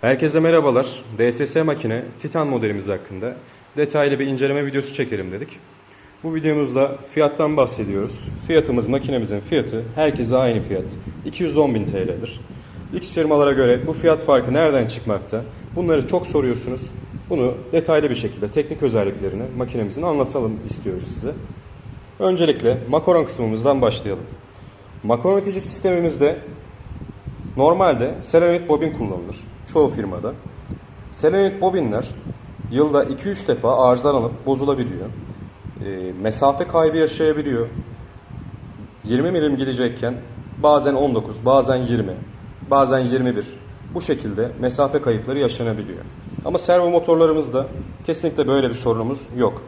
Herkese merhabalar. DSS makine Titan modelimiz hakkında detaylı bir inceleme videosu çekelim dedik. Bu videomuzda fiyattan bahsediyoruz. Fiyatımız makinemizin fiyatı herkese aynı fiyat. 210.000 TL'dir. X firmalara göre bu fiyat farkı nereden çıkmakta? Bunları çok soruyorsunuz. Bunu detaylı bir şekilde teknik özelliklerini makinemizin anlatalım istiyoruz size. Öncelikle makaron kısmımızdan başlayalım. Makaron sistemimizde Normalde selenoid bobin kullanılır çoğu firmada. Selenoid bobinler yılda 2-3 defa arızalanıp bozulabiliyor. E, mesafe kaybı yaşayabiliyor. 20 milim gidecekken bazen 19, bazen 20, bazen 21 bu şekilde mesafe kayıpları yaşanabiliyor. Ama servo motorlarımızda kesinlikle böyle bir sorunumuz yok.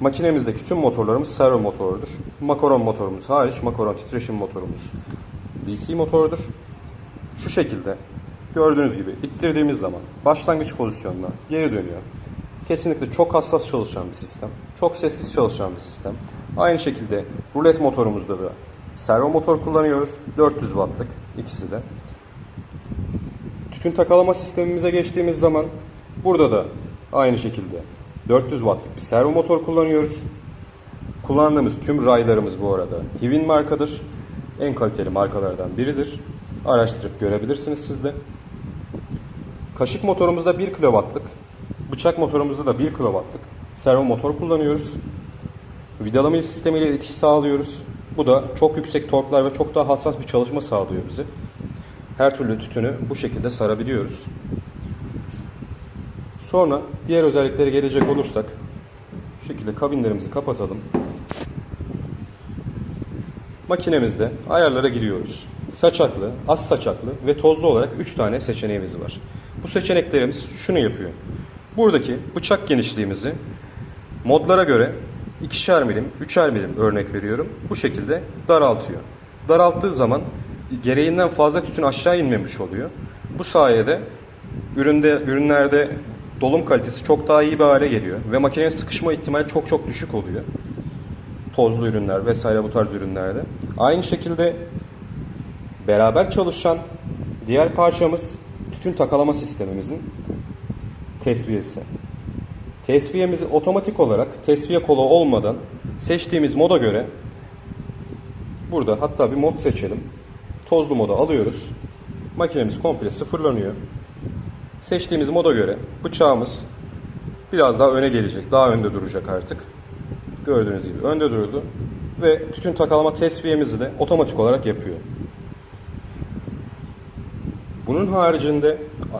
Makinemizdeki tüm motorlarımız servo motorudur. Makaron motorumuz hariç makaron titreşim motorumuz DC motorudur. Şu şekilde gördüğünüz gibi ittirdiğimiz zaman başlangıç pozisyonuna geri dönüyor. Kesinlikle çok hassas çalışan bir sistem. Çok sessiz çalışan bir sistem. Aynı şekilde rulet motorumuzda da servo motor kullanıyoruz. 400 wattlık ikisi de. Tütün takalama sistemimize geçtiğimiz zaman burada da aynı şekilde 400 wattlık bir servo motor kullanıyoruz. Kullandığımız tüm raylarımız bu arada Hivin markadır. En kaliteli markalardan biridir. Araştırıp görebilirsiniz siz de. Kaşık motorumuzda 1 kW'lık, bıçak motorumuzda da 1 kW'lık servo motor kullanıyoruz. Vidalama sistemiyle iletişim sağlıyoruz. Bu da çok yüksek torklar ve çok daha hassas bir çalışma sağlıyor bize. Her türlü tütünü bu şekilde sarabiliyoruz. Sonra diğer özelliklere gelecek olursak şu şekilde kabinlerimizi kapatalım. Makinemizde ayarlara giriyoruz. Saçaklı, az saçaklı ve tozlu olarak 3 tane seçeneğimiz var. Bu seçeneklerimiz şunu yapıyor. Buradaki bıçak genişliğimizi modlara göre 2'şer milim, 3'er milim örnek veriyorum. Bu şekilde daraltıyor. Daralttığı zaman gereğinden fazla tütün aşağı inmemiş oluyor. Bu sayede üründe ürünlerde dolum kalitesi çok daha iyi bir hale geliyor ve makinenin sıkışma ihtimali çok çok düşük oluyor tozlu ürünler vesaire bu tarz ürünlerde. Aynı şekilde beraber çalışan diğer parçamız tütün takalama sistemimizin tesviyesi. Tesviyemizi otomatik olarak tesviye kolu olmadan seçtiğimiz moda göre burada hatta bir mod seçelim. Tozlu moda alıyoruz. Makinemiz komple sıfırlanıyor. Seçtiğimiz moda göre bıçağımız biraz daha öne gelecek. Daha önde duracak artık. Gördüğünüz gibi önde durdu. Ve tütün takalama tesviyemizi de otomatik olarak yapıyor. Bunun haricinde